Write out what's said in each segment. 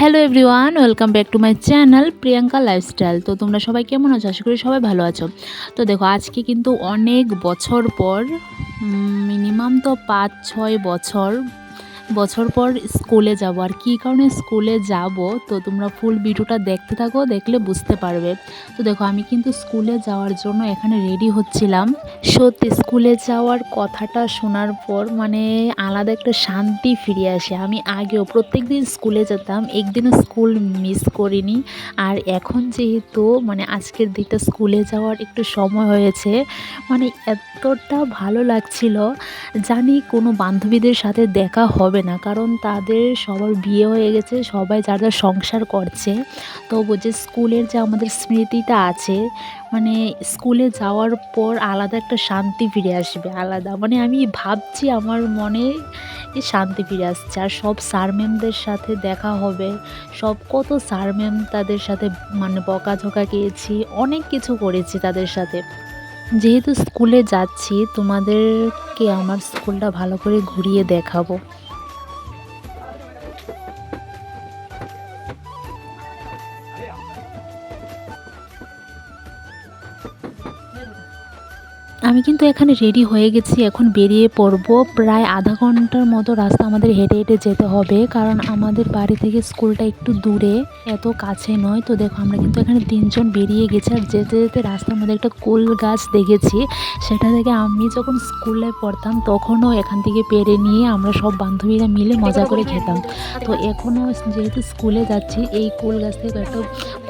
Hello everyone welcome back to my channel Priyanka lifestyle তো তোমরা সবাই কেমন আছো? আশা করি সবাই ভালো আছো। তো দেখো, আজকে কিন্তু অনেক বছর পর মিনিমাম তো পাঁচ ছয় বছর বছর পর স্কুলে যাব। আর কী কারণে স্কুলে যাব? তো তোমরা ফুল ভিডিওটা দেখতে থাকো, দেখলে বুঝতে পারবে। তো দেখো, আমি কিন্তু স্কুলে যাওয়ার জন্য এখানে রেডি হচ্ছিলাম। সত্যি, স্কুলে যাওয়ার কথাটা শোনার পর মানে আলাদা একটা শান্তি ফিরে আসে। আমি আগেও প্রত্যেক দিন স্কুলে যেতাম একদিনও স্কুল মিস করিনি। আর এখন যেহেতু মানে আজকের দিকটা স্কুলে যাওয়ার একটু সময় হয়েছে মানে এতটা ভালো লাগছিল। জানি কোনো বান্ধবীদের সাথে দেখা হবে না। কারণ তাদের সবার বিয়ে হয়ে গেছে, সবাই যার যার সংসার করছে। তবু যে স্কুলের যে আমাদের স্মৃতিটা আছে মানে স্কুলে যাওয়ার পর আলাদা একটা শান্তি ফিরে আসবে, আলাদা। মানে আমি ভাবছি আমার মনে শান্তি ফিরে আসছে। আর সব স্যার ম্যামদের সাথে দেখা হবে, সব কত স্যার ম্যাম তাদের সাথে মানে বকাঝকা খেয়েছি, অনেক কিছু করেছি তাদের সাথে। যেহেতু স্কুলে যাচ্ছি, তোমাদেরকে আমার স্কুলটা ভালো করে ঘুরিয়ে দেখাবো। আমি কিন্তু এখানে রেডি হয়ে গেছি, এখন বেরিয়ে পড়ব। প্রায় আধা ঘণ্টার মতো রাস্তা আমাদের হেঁটে হেঁটে যেতে হবে, কারণ আমাদের বাড়ি থেকে স্কুলটা একটু দূরে, এত কাছে নয়। তো দেখো, আমরা কিন্তু এখানে তিনজন বেরিয়ে গেছি, আর যেতে যেতে রাস্তার মধ্যে একটা কুল গাছ দেখেছি। সেটা থেকে আমি যখন স্কুলে পড়তাম, তখনও এখান থেকে পেরে নিয়ে আমরা সব বান্ধবীরা মিলে মজা করে খেতাম। তো এখনও যেহেতু স্কুলে যাচ্ছি, এই কুল গাছ থেকে একটা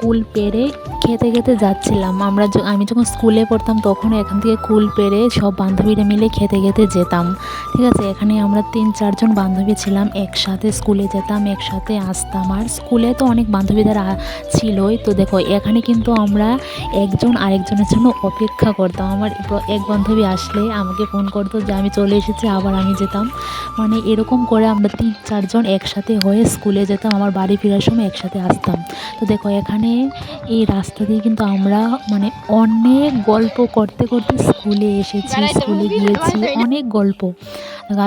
কুল পেরে খেতে খেতে যাচ্ছিলাম। আমরা আমি যখন স্কুলে পড়তাম, তখনও এখান থেকে কুল পেরে সব বান্ধবীরা মিলে খেতে খেতে যেতাম। ঠিক আছে, এখানে আমরা তিন, চারজন বান্ধবী ছিলাম, একসাথে স্কুলে যেতাম, একসাথে আসতাম। আর স্কুলে তো অনেক বান্ধবীদের ছিলই। তো দেখো, এখানে কিন্তু আমরা একজন আরেকজনের জন্য অপেক্ষা করতাম। আমার এক বান্ধবী আসলে আমাকে ফোন করতো যে, আমি চলে এসেছি, আবার আমি যেতাম। মানে এরকম করে আমরা তিন, চারজন একসাথে হয়ে স্কুলে যেতাম, আমার বাড়ি ফেরার সময় একসাথে আসতাম। তো দেখো, এখানে এই রাস্তা দিয়ে কিন্তু আমরা মানে অনেক গল্প করতে করতে স্কুলে এসেছি স্কুলে গিয়েছি অনেক গল্প।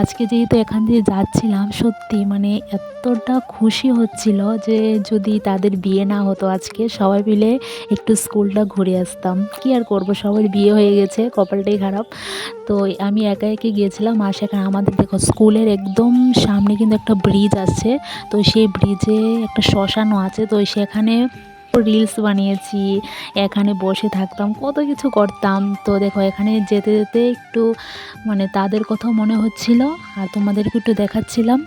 আজকে যেহেতু এখান দিয়ে যাচ্ছিলাম সত্যি মানে এতটা খুশি হচ্ছিল যে যদি তাদের বিয়ে না হতো আজকে সবাই মিলে একটু স্কুলটা ঘুরে আসতাম। কি আর করব সবার বিয়ে হয়ে গেছে কপালটাই খারাপ। তো আমি একা একে গিয়েছিলাম আর সেখানে আমাদের দেখো স্কুলের একদম সামনে কিন্তু একটা ব্রিজ আছে তো সেই ব্রিজে একটা শ্মশানও আছে তো সেখানে রিলস বানিয়েছি, এখানে বসে থাকতাম, কত কিছু করতাম। তো দেখো, এখানে যেতে যেতে একটু মানে তাদের কথা মনে হচ্ছিল, আর তোমাদেরকে একটু দেখাচ্ছিলাম।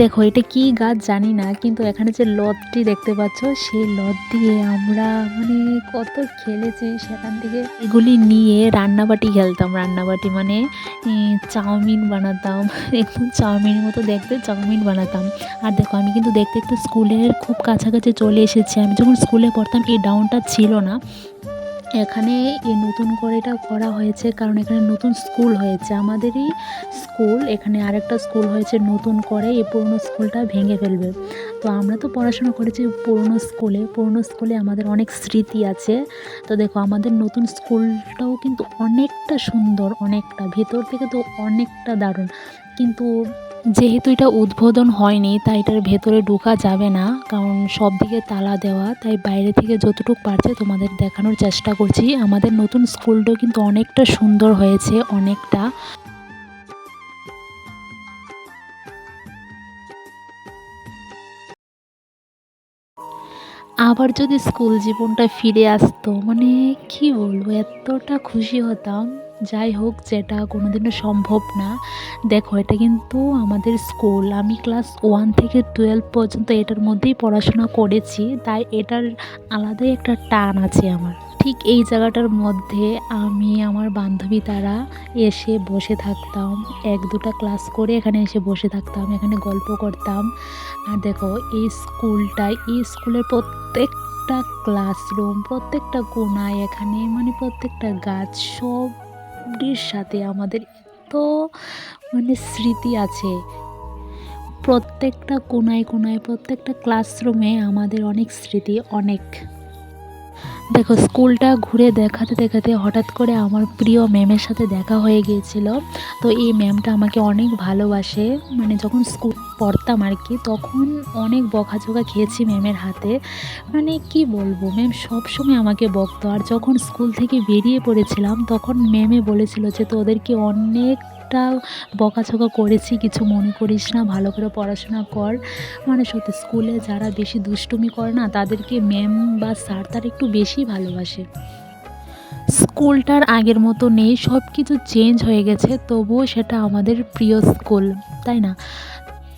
দেখো, এটা কি গাছ জানি না, কিন্তু এখানে যে লদটি দেখতে পাচ্ছ, সেই লদ দিয়ে আমরা মানে কত খেলেছি সেখান থেকে। এগুলি নিয়ে রান্নাবাটি খেলতাম, রান্নাবাটি মানে চাউমিন বানাতাম একদম চাউমিনের মতো দেখতে চাউমিন বানাতাম। আর দেখো, আমি কিন্তু দেখতে দেখতে স্কুলের খুব কাছাকাছি চলে এসেছি। আমি যখন স্কুলে পড়তাম, এই ডাউনটা ছিল না। এখানে এই নতুন করে এটা করা হয়েছে, কারণ এখানে নতুন স্কুল হয়েছে। আমাদেরই স্কুল, এখানে আরেকটা স্কুল হয়েছে নতুন করে, এই পুরনো স্কুলটা ভেঙে ফেলবে। তো আমরা তো পড়াশোনা করেছি পুরনো স্কুলে পুরনো স্কুলে আমাদের অনেক স্মৃতি আছে। তো দেখো, আমাদের নতুন স্কুলটাও কিন্তু অনেকটা সুন্দর, অনেকটা, ভেতর থেকে তো অনেকটা দারুণ। কিন্তু যেহেতু এটা উদ্বোধন হয়নি, তাই এটার ভেতরে ঢোকা যাবে না। কারণ সব দিকে তালা দেওয়া, তাই বাইরে থেকে যতটুকু পারছে তোমাদের দেখানোর চেষ্টা করছি। আমাদের নতুন স্কুলটাও কিন্তু অনেকটা সুন্দর হয়েছে, অনেকটা। আবার যদি স্কুল জীবনটা ফিরে আসতো মানে কি বলব, এতটা খুশি হতাম। যাই হোক, যেটা কোনোদিনও সম্ভব না। দেখো, এটা কিন্তু আমাদের স্কুল। আমি ক্লাস ওয়ান থেকে টুয়েলভ পর্যন্ত এটার মধ্যেই পড়াশোনা করেছি। তাই এটার আলাদাই একটা টান আছে আমার। ঠিক এই জায়গাটার মধ্যে আমি, আমার বান্ধবী তারা এসে বসে থাকতাম। এক দুটা ক্লাস করে এখানে এসে বসে থাকতাম, এখানে গল্প করতাম। আর দেখো, এই স্কুলটায় এই স্কুলের প্রত্যেক প্রত্যেকটা ক্লাসরুম, প্রত্যেকটা কোনায় এখানে মানে প্রত্যেকটা গাছ সবটির সাথে আমাদের এত মানে স্মৃতি আছে। প্রত্যেকটা কোনায় কোনায় প্রত্যেকটা ক্লাসরুমে আমাদের অনেক স্মৃতি, অনেক। দেখো, স্কুলটা ঘুরে দেখাতে দেখাতে হঠাৎ করে আমার প্রিয় ম্যামের সাথে দেখা হয়ে গিয়েছিল। তো এই ম্যামটা আমাকে অনেক ভালোবাসে। মানে যখন স্কুল পড়তাম আর কি, তখন অনেক বকাঝোকা খেয়েছি ম্যামের হাতে। মানে কি বলব, ম্যাম সবসময় আমাকে বকতো। আর যখন স্কুল থেকে বেরিয়ে পড়েছিলাম, তখন ম্যামে বলেছিল যে, তোদেরকে অনেকটা বকাঝকা করেছি, কিছু মনে করিস না, ভালো করে পড়াশোনা কর। মানে সত্যি স্কুলে যারা বেশি দুষ্টুমি করে না, তাদেরকে ম্যাম বা স্যার তার একটু বেশি ভালোবাসে। স্কুলটার আগের মতো নেই সব কিছু চেঞ্জ হয়ে গেছে, তবুও সেটা আমাদের প্রিয় স্কুল, তাই না?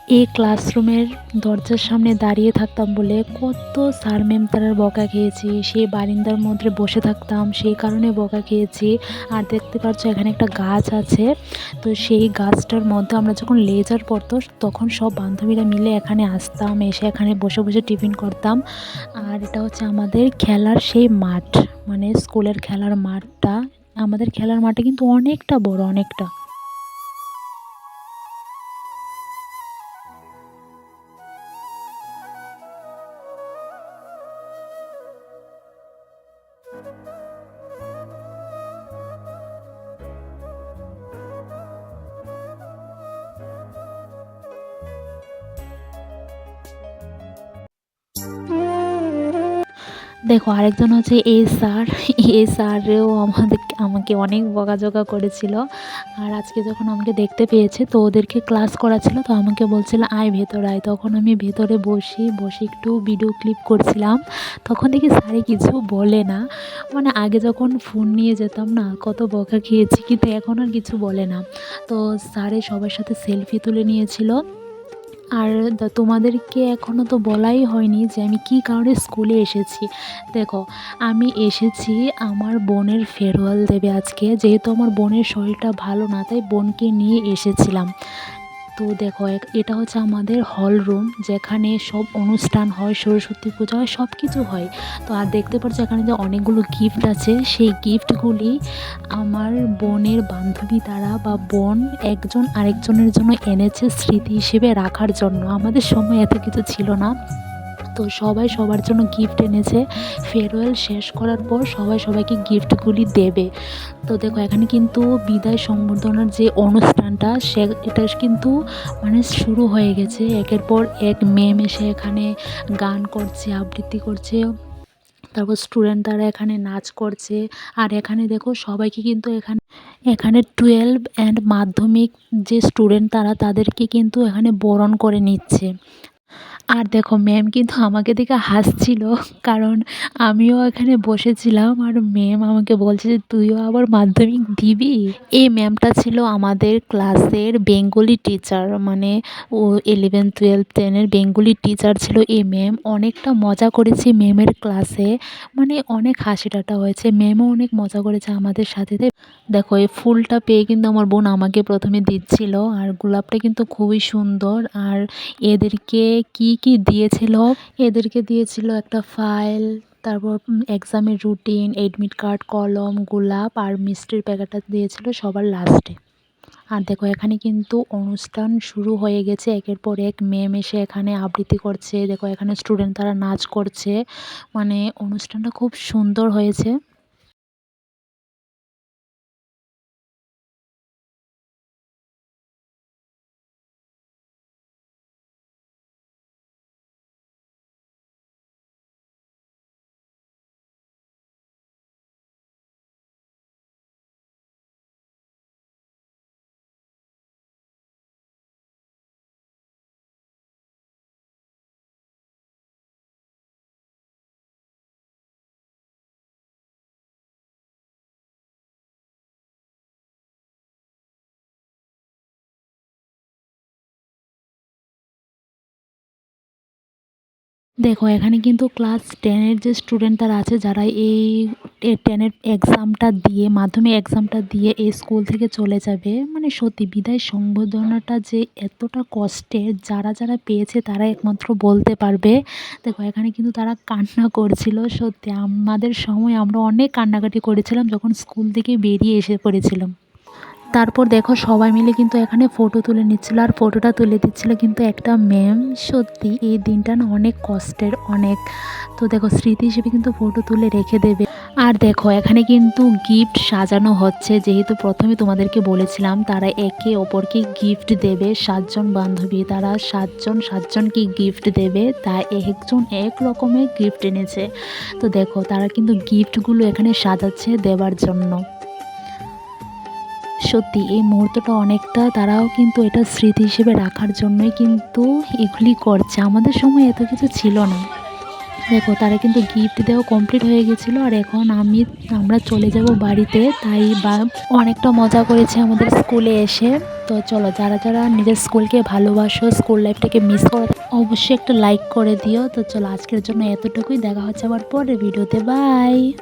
এই ক্লাসরুমের দরজার সামনে দাঁড়িয়ে থাকতাম বলে কত স্যার ম্যাম তারার বকা খেয়েছি। সেই বারিন্দার মধ্যে বসে থাকতাম, সেই কারণে বকা খেয়েছি। আর দেখতে পাচ্ছ এখানে একটা গাছ আছে। তো সেই গাছটার মধ্যে আমরা যখন লেজার পড়তো তখন সব বান্ধবীরা মিলে এখানে আসতাম, এসে এখানে বসে বসে টিফিন করতাম। আর এটা হচ্ছে আমাদের খেলার সেই মাঠ মানে স্কুলের খেলার মাঠটা। আমাদের খেলার মাঠে কিন্তু অনেকটা বড়, অনেকটা। দেখো, আরেকজন হচ্ছে এ স্যার এ স্যারেও আমাদের আমাকে অনেক বকাঝকা করেছিল। আর আজকে যখন আমাকে দেখতে পেয়েছে, তো ওদেরকে ক্লাস করাছিল তো আমাকে বলছিল, আয় ভেতর আয়। তখন আমি ভেতরে বসি, বসে একটু ভিডিও ক্লিপ করছিলাম। তখন দেখি স্যারে কিছু বলে না। মানে আগে যখন ফোন নিয়ে যেতাম না, কত বকা খেয়েছি, কিন্তু এখন আর কিছু বলে না। তো স্যারে সবার সাথে সেলফি তুলে নিয়েছিল। আর তোমাদেরকে এখনও তো বলাই হয়নি যে আমি কি কারণে স্কুলে এসেছি। দেখো, আমি এসেছি আমার বোনের ফেরওয়াল দেবে আজকে। যেহেতু আমার বোনের শরীরটা ভালো না, তাই বোনকে নিয়ে এসেছিলাম। তো দেখো এটা হচ্ছে আমাদের হল রুম যেখানে সব অনুষ্ঠান হয়, সরস্বতী পূজা হয় সব কিছু হয়। তো আর দেখতে পাচ্ছি এখানে যে অনেকগুলো গিফট আছে, সেই গিফটগুলি আমার বোনের বান্ধবী তারা বা বোন একজন আরেকজনের জন্য এনেছে স্মৃতি হিসেবে রাখার জন্য। আমাদের সময় এত কিছু ছিল না। তো সবাই সবার জন্য গিফট এনেছে। ফেয়ারওয়েল শেষ করার পর সবাই সবাইকে গিফটগুলি দেবে। তো দেখো, এখানে কিন্তু বিদায় সংবর্ধনার যে অনুষ্ঠানটা, সে এটা কিন্তু মানে শুরু হয়ে গেছে। একের পর এক মেম এসে এখানে গান করছে, আবৃত্তি করছে। তারপর স্টুডেন্ট তারা এখানে নাচ করছে। আর এখানে দেখো, সবাইকে কিন্তু এখানে এখানে টুয়েলভ অ্যান্ড মাধ্যমিক যে স্টুডেন্ট তারা, তাদেরকে কিন্তু এখানে বরণ করে নিচ্ছে। আর দেখো ম্যাম কিন্তু আমাকে দেখে হাসছিল, কারণ আমিও এখানে বসেছিলাম আর ম্যাম আমাকে বলছে যে, তুইও আবার মাধ্যমিক দিবি? এই ম্যামটা ছিল আমাদের ক্লাসের বেঙ্গলি টিচার মানে ও ইলেভেন টুয়েলভ টেনের বেঙ্গলি টিচার ছিল এই ম্যাম অনেকটা মজা করেছি ম্যামের ক্লাসে মানে অনেক হাসি ঠাট্টা হয়েছে। ম্যামও অনেক মজা করেছে আমাদের সাথে। দেখো, এই ফুলটা পেয়ে কিন্তু আমার বোন আমাকে প্রথমে দিচ্ছিল, আর গোলাপটা কিন্তু খুবই সুন্দর। আর এদেরকে কি কি দিয়েছিল? এদেরকে দিয়েছিল একটা ফাইল, তারপর এক্সামের রুটিন এডমিট কার্ড কলম, গোলাপ আর মিষ্টির প্যাকেটটা দিয়েছিল সবার লাস্টে আর দেখো, এখানে কিন্তু অনুষ্ঠান শুরু হয়ে গেছে, একের পর এক মেম এসে এখানে আবৃত্তি করছে। দেখো, এখানে স্টুডেন্ট তারা নাচ করছে। মানে অনুষ্ঠানটা খুব সুন্দর হয়েছে। দেখো, এখানে কিন্তু ক্লাস টেনের যে স্টুডেন্ট আছে, যারা এই টেনের এক্সামটা দিয়ে, মাধ্যমিক এক্সামটা দিয়ে এই স্কুল থেকে চলে যাবে মানে সত্যি বিদায় সংবর্ধনাটা যে এতটা কষ্টের যারা যারা পেয়েছে তারা একমাত্র বলতে পারবে। দেখো, এখানে কিন্তু তারা কান্না করছিল, সত্যি আমাদের সময় আমরা অনেক কান্নাকাটি করেছিলাম, যখন স্কুল থেকে বেরিয়ে এসে পড়েছিলাম। তারপর দেখো সবাই মিলে কিন্তু এখানে ফটো তুলে নিচ্ছিল আর ফটোটা তুলে দিচ্ছিল কিন্তু একটা ম্যাম সত্যি এই দিনটা না অনেক কষ্টের, অনেক, তো দেখো স্মৃতি হিসেবে কিন্তু ফটো তুলে রেখে দেবে। আর দেখো এখানে কিন্তু গিফট সাজানো হচ্ছে, যেহেতু প্রথমে তোমাদেরকে বলেছিলাম তারা একে অপরকে গিফট দেবে, সাতজন বান্ধবী, তারা সাতজন, সাতজনকে গিফট দেবে তাই একজন এক রকমের গিফট এনেছে। তো দেখো তারা কিন্তু গিফটগুলো এখানে সাজাচ্ছে দেবার জন্য। সত্যি, এই মুহূর্তটা অনেকটা তারাও কিন্তু এটা স্মৃতি হিসেবে রাখার জন্যই কিন্তু এগুলি করছে। আমাদের সময় এত কিছু ছিল না। দেখো, তারা কিন্তু গিফট দেওয়া কমপ্লিট হয়ে গেছিল আর এখন আমি, আমরা চলে যাব বাড়িতে। তাই বা অনেকটা মজা করেছে আমাদের স্কুলে এসে। তো চলো, যারা যারা নিজের স্কুলকে ভালোবাসো, স্কুল লাইফটাকে মিস করো, অবশ্যই একটা লাইক করে দিও। তো চলো, আজকের জন্য এতটুকুই। দেখা হচ্ছে আবার পরের ভিডিওতে বাই